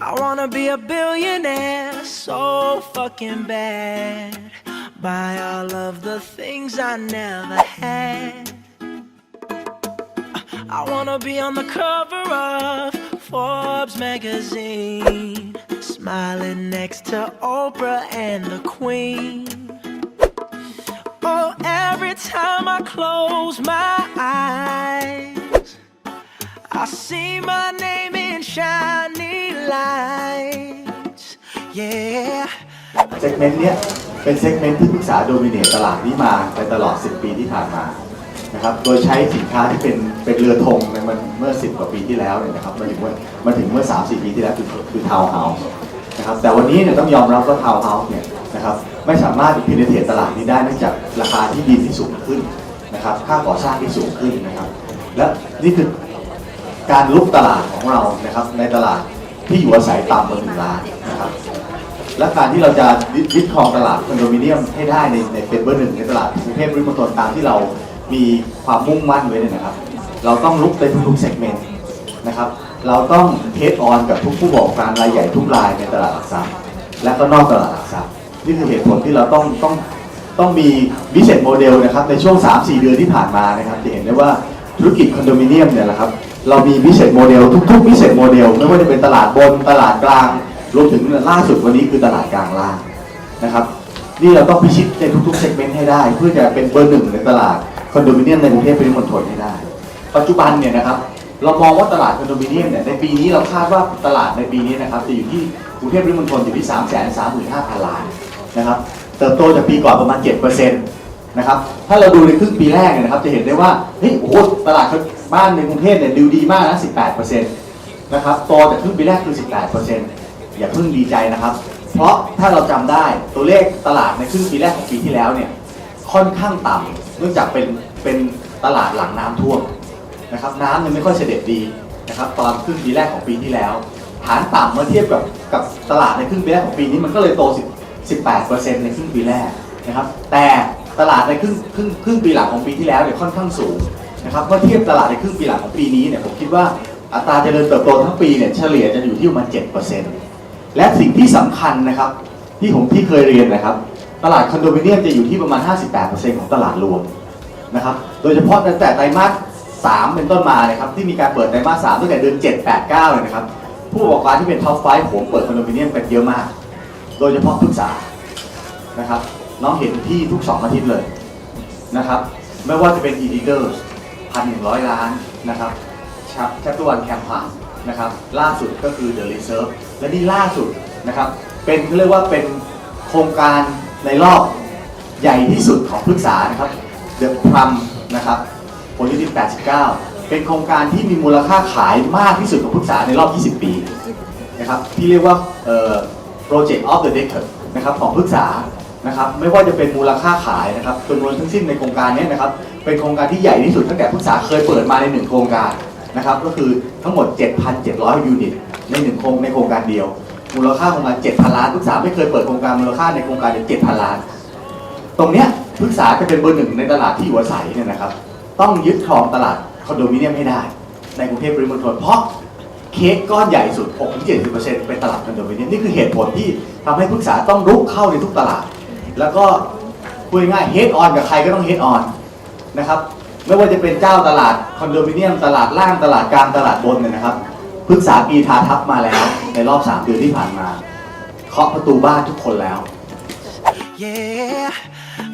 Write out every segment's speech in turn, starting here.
I wanna be a billionaire so fucking bad. Buy all of the things I never had. I wanna be on the cover of Forbes magazine, smiling next to Oprah and the Queen. Oh, every time I close my eyes, I see my name in shiny. เซกเมนต์เนี้ยเป็นเซกเมนต์ที่ปรึกษาโดมิเนตตลาดนี้มาในตลอด 10 ปีที่ผ่านมานะครับโดยใช้สินค้าที่เป็นเป็นเรือธงในมันเมื่อ 10 กว่าปีที่แล้วเนี่ยนะครับมาถึงว่ามาถึงเมื่อ 3-4 ปีที่แล้วคือคือทาวน์เฮาส์นะครับแต่วันนี้เนี่ยต้องยอมรับว่าทาวน์เฮาส์เนี่ยนะครับไม่สามารถพิเนเทตตลาดนี้ได้เนื่องจากราคาที่ดินที่สูงขึ้นนะครับค่าก่อสร้างที่สูงขึ้นนะครับ และนี่คือการลุกตลาดของเรานะครับในตลาด ที่อยู่อาศัยต่ำกว่าหนึ่งล้านนะครับและการที่เราจะยึดครองตลาดคอนโดมิเนียมให้ได้ในในเป็นเบอร์หนึ่งในตลาดกรุงเทพปริมณฑลตามที่เรามีความมุ่งมั่นไว้เนี่ยนะครับ เราต้องลุกในทุกๆเซกเมนต์นะครับ เราต้องเทสออนกับทุกผู้ประกอบการรายใหญ่ทุกรายในตลาดหลักทรัพย์ และก็นอกตลาดหลักทรัพย์นี่คือเหตุผลที่เราต้องต้องต้องมีวิเศษโมเดลนะครับในช่วง 3-4 เดือนที่ผ่านมานะครับจะเห็นได้ว่าธุรกิจคอนโดมิเนียมเนี่ยแหละครับ เรามีวิเศษโมเดลทุกๆวิเศษโมเดลไม่ว่าจะเป็นตลาดบนตลาดกลางรวมถึงล่าสุดวันนี้คือตลาดกลางล่างนะครับนี่เราต้องพิชิตในทุกๆเซกเมนต์ให้ได้ เพื่อจะเป็นเบอร์หนึ่งในตลาดคอนโดมิเนียมในกรุงเทพปริมณฑลให้ได้ ปัจจุบันเนี่ยนะครับเรามองว่าตลาดคอนโดมิเนียมเนี่ยในปีนี้เราคาดว่าตลาดในปีนี้นะครับจะอยู่ที่กรุงเทพปริมณฑลอยู่ที่3 3 5 0 0 0ล้านนะครับเติบโตจากปีก่อนประมาณ7%นะครับถ้าเราดูในครึ่งปีแรกเนี่ยนะครับจะเห็นได้ว่าเฮ้ยโอ้โหตลาด บ้านในกรุงเทพเนี่ยดูดีมากนะ 18%นะครับโตจากครึ่งปีแรกคือ 18%อย่าเพิ่งดีใจนะครับ เพราะถ้าเราจำได้ตัวเลขตลาดในครึ่งปีแรกของปีที่แล้วเนี่ยค่อนข้างต่ำเนื่องจากเป็นเป็นตลาดหลังน้ำท่วมนะครับน้ำยังไม่ค่อยเสด็จดีนะครับตอนครึ่งปีแรกของปีที่แล้ว ฐานต่ำเมื่อเทียบกับกับตลาดในครึ่งปีแรกของปีนี้มันก็เลยโต10 18%ในครึ่งปีแรกนะครับแต่ตลาดในครึ่งครึ่งครึ่งปีหลังของปีที่แล้วเนี่ยค่อนข้างสูง นะครับเมื่อเทียบตลาดในครึ่งปีหลังของปีนี้เนี่ยผมคิดว่าอัตราเจริญเติบโตทั้งปีเนี่ยเฉลี่ยจะอยู่ที่ประมาณ7%และสิ่งที่สำคัญนะครับที่ผมที่เคยเรียนนะครับตลาดคอนโดมิเนียมจะอยู่ที่ประมาณ 58%ของตลาดรวมนะครับโดยเฉพาะตั้งแต่ไตรมาส3เป็นต้นมานะครับที่มีการเปิดไตรมาส3ตั้งแต่เดือน7 8 9เลยนะครับผู้ประกอบการที่เป็นท็อปไฟว์ผมเปิดคอนโดมิเนียมไปเยอะมาก โดยเฉพาะทุกสานะครับน้องเห็นที่ทุก 2 อาทิตย์เลยนะครับไม่ว่าจะเป็นอีดีเดอร์ 1,100 ล้านนะครับชัตวันแคมพานนะครับล่าสุดก็คือ The Reserve และนี่ล่าสุดนะครับเป็นเรียกว่าเป็นโครงการในรอบใหญ่ที่สุดของพฤกษานะครับ The Plum นะครับผลที่89 เป็นโครงการที่มีมูลค่าขายมากที่สุดของพฤกษาในรอบ 20 ปีนะครับที่เรียกว่า Project of the Decade นะครับของพฤกษา นะครับไม่ว่าจะเป็นมูลค่าขายนะครับจำนวนทั้งสิ้นในโครงการนี้นะครับเป็นโครงการที่ใหญ่ที่สุดตั้งแต่พฤกษาเคยเปิดมาในหนึ่งโครงการนะครับก็คือทั้งหมด 7,700 ยูนิตในหนึ่งโครงในโครงการเดียว มูลค่าประมาณ7,000ล้านพฤกษาไม่เคยเปิดโครงการมูลค่าในโครงการเดียว7,000 ล้าน ตรงเนี้ยพฤกษาจะเป็นเบอร์หนึ่งในตลาดที่อยู่อาศัยเนี่ยนะครับต้องยึดครองตลาดคอนโดมิเนียมให้ได้ ในกรุงเทพปริมณฑลเพราะเค้กก้อนใหญ่สุด 6-70%เป็นตลาดคอนโดมิเนียมนี่คือเหตุผลที่ทำให้พฤกษาต้องรุกเข้าในทุกตลาด แล้วก็พูดง่ายเฮดออนกับใครก็ต้องเฮดออนนะครับไม่ว่าจะเป็นเจ้าตลาดคอนโดมิเนียมตลาดล่างตลาดกลางตลาดบนเนี่ยนะครับพฤกษาปีทาทับมาแล้ว ในรอบ 3 เดือนที่ผ่านมาเคาะประตูบ้านทุกคนแล้ว Yeah,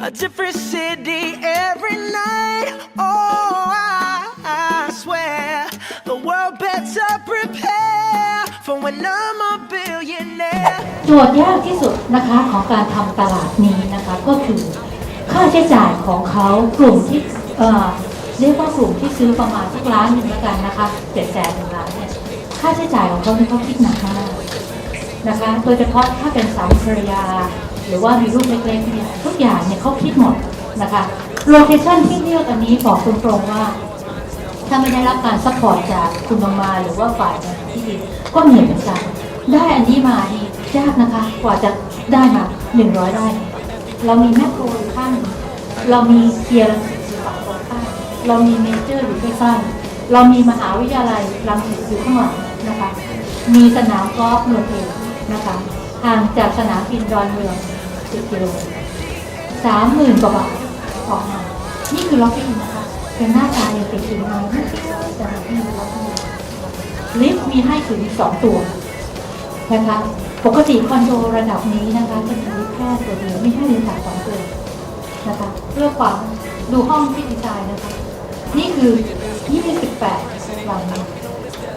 a different city every night. Oh, I, I swear the world better prepare for when I'm a billionaire. จทย์ยากที่สุดนะคะของการทำตลาดนี้นะคะก็คือค่าใช้จ่ายของเขากลุ่มที่เรียกว่ากลุ่มที่ซื้อประมาณสักล้านหนึ่งแล้วกันนะคะเจ็ดแสนถึงล้านเนี่ยค่าใช้จ่ายของเขาเนี่ยเขาคิดหนักมากนะคะโดยเฉพาะถ้าเป็นสามีภรรยา หรือว่ามีลูกเล็กๆเนี่ยทุกอย่างเนี่ยเขาคิดหมดนะคะโลเคชั่นที่เลือกอันนี้บอกตรงๆว่าถ้าไม่ได้รับการซัพพอร์ตจากคุณบามาหรือว่าฝ่ายที่ดีก็เหนื่อยเหมือนกัน ได้อันนี้มาดียากนะคะ กว่าจะได้มาหนึ่งร้อยได้เรามีแมคโครอยู่ข้างหนึ่งเรามีเกียร์รังสิตอยู่ฝั่งตรงข้ามเรามีเมเจอร์อยู่ใกล้ๆเรามีมหาวิทยาลัยรังสิตอยู่ข้างหลังนะคะ มีสนามกอล์ฟหนึ่งเองนะคะห่างจากสนามบินดอนเมือง10กิโลสามหมื่นกว่าบาทออกมานี่คือล็อบบี้นะคะ เป็นหน้าตายังเป็นสีน้ำสถานที่ล็อบบี้ลิฟต์มีให้ถึงสองตัว นะคะปกติคอนโดระดับนี้นะคะจะมีลิฟต์แค่ตัวเดียวไม่ให้ลิฟต์สองตัวนะคะเพื่อความดูห้องที่ดีไซน์นะคะ นี่คือ 28วัน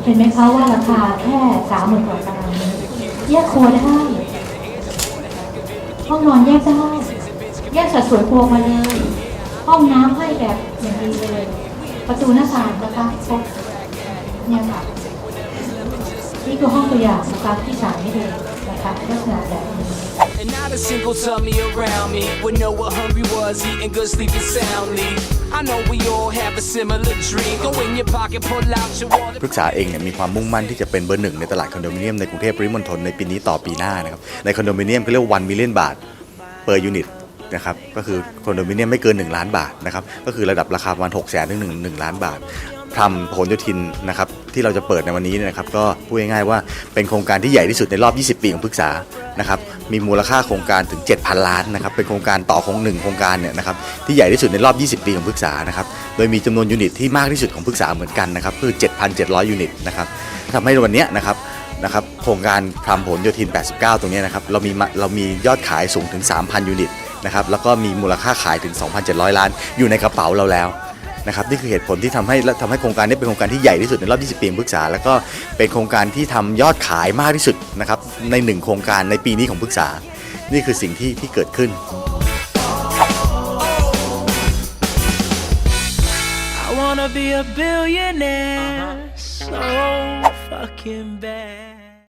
เห็นไหมคะว่าราคาแค่สามหมื่นกว่าตารางเมตรแยกครัวได้ ห้องนอนแยกได้แยกสัดส่วนครัวมาเลย ห้องน้ำให้แบบอย่างดีเลย ประตูหน้าต่างนะคะครบเนี่ยค่ะ นี่คือห้องตัวอย่างนะคะที่สามให้ดูนะคะลักษณะแบบนี้ And not a single tummy around me would know what hungry was, eating good, sleeping soundly. I know we all have a similar dream. Go in your pocket, pull out your wallet. ปรึกษาเองเนี่ยมีความมุ่งมั่นที่จะเป็นเบอร์หนึ่งในตลาดคอนโดมิเนียมในกรุงเทพปริมณฑลในปีนี้ต่อปีหน้านะครับ ในคอนโดมิเนียมก็เรียกว่าวันมิลเลียนบาทเปอร์ยูนิตนะครับก็คือคอนโดมิเนียมไม่เกิน 1 ล้านบาทนะครับก็คือระดับราคาประมาณ6 0 0 0 0ถึง1 1ล้านบาททำผลโยธินนะครับ ที่เราจะเปิดในวันนี้นะครับก็พูดง่ายๆว่าเป็นโครงการที่ใหญ่ที่สุดในรอบ 20 ปีของปรึกษานะครับมีมูลค่าโครงการถึง 7,000 ล้านนะครับเป็นโครงการต่อโคงหนึ่งโครงการเนี่ยนะครับที่ใหญ่ที่สุดในรอบ 20 ปีของปรึกษานะครับโดยมีจำนวนยูนิตที่มากที่สุดของปรึกษาเหมือนกันนะครับคือ 7,700 ยูนิตนะครับทำให้วันนี้นะครับนะครับโครงการพรามผลโยธิน 89 ตรงนี้นะครับเรามีเรามียอดขายสูงถึง 3,000 ยูนิตนะครับแล้วก็มีมูลค่าขายถึง 2,700 ล้าน อยู่ในกระเป๋าเราแล้ว นะครับนี่คือเหตุผลที่ทำให้และทำให้โครงการนี้เป็นโครงการที่ใหญ่ที่สุดในรอบ 20 ปีของปรึกษา แล้วก็เป็นโครงการที่ทำยอดขายมากที่สุดนะครับในหนึ่งโครงการในปีนี้ของปรึกษา นี่คือสิ่งที่ที่เกิดขึ้น I wanna be a billionaire so fucking bad.